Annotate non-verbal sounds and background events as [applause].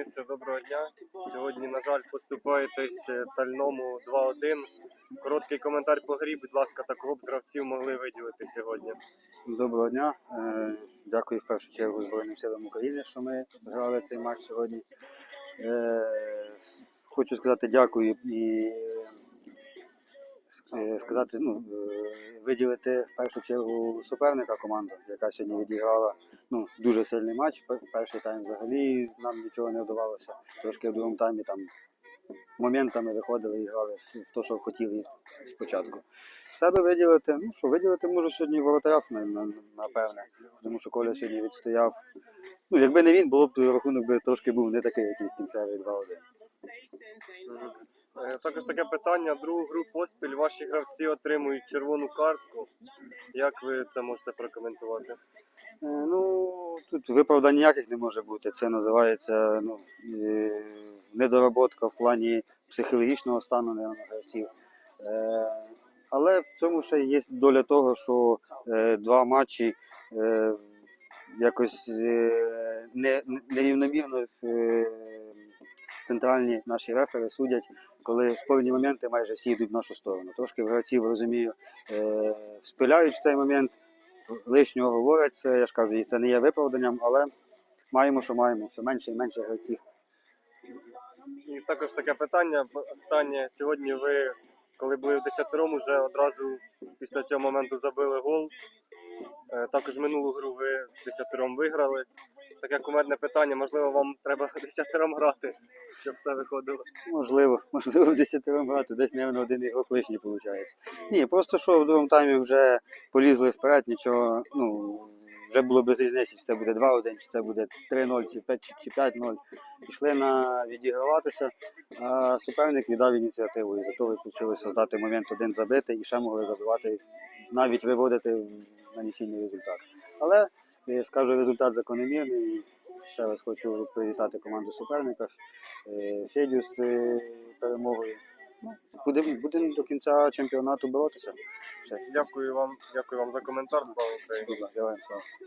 Денисе, доброго дня. Сьогодні, на жаль, поступаєтесь е, тальному 2-1. Короткий коментар по грі, будь ласка, та кого б гравців могли виділити сьогодні. Доброго дня. Е, Дякую в першу чергу Збройним силам України, що ми грали цей матч сьогодні. Е, Хочу сказати дякую і сказати, ну, виділити в першу чергу суперника команду, яка сьогодні відіграла ну, дуже сильний матч. Пер- Перший тайм взагалі нам нічого не вдавалося. Трошки в другому таймі там моментами виходили і грали в те, що хотіли спочатку. Себе виділити, ну що виділити можу сьогодні воротаря, на- на- напевне, тому що Коля сьогодні відстояв. Ну, якби не він, було б рахунок би трошки був не такий, який кінцевий 2-1. Е, Також таке питання. Другу гру поспіль ваші гравці отримують червону картку. Як ви це можете прокоментувати? Е, Ну, тут виправдань ніяких не може бути. Це називається ну, недоработка в плані психологічного стану наверно, гравців. Е, Але в цьому ще є доля того, що два матчі якось не, нерівномірно е, центральні наші рефери судять, коли спорні моменти майже всі йдуть в нашу сторону. Трошки гравців розумію, е, спиляють в цей момент лишнього говорять, це, я ж кажу, і це не є виправданням, але маємо, що маємо. Все менше і менше гравців. І також таке питання. Останнє сьогодні ви, коли були в 10-рому, вже одразу після цього моменту забили гол. Е, Також минулу гру ви 10-ром виграли. Таке кумедне питання, можливо, вам треба [laughs] 10-ром грати, щоб все виходило. Можливо, [laughs] можливо, 10 грати, десь, мабуть, один ігрок лишній виходить. Ні, просто що в другому таймі вже полізли вперед, нічого, ну, вже було без різниці, чи це буде 2-1, чи це буде 3-0, чи 5 чи 5-0. Пішли на відіграватися, а суперник віддав ініціативу. І зато вийшло создати момент один забити і ще могли забивати, навіть виводити нічийний результат. Але я скажу, результат закономірний. Ще раз хочу привітати команду суперника е, Федю з е, перемогою. Ну, Будемо будем до кінця чемпіонату боротися. Ще. Дякую вам, дякую вам за коментар. Слава Україні!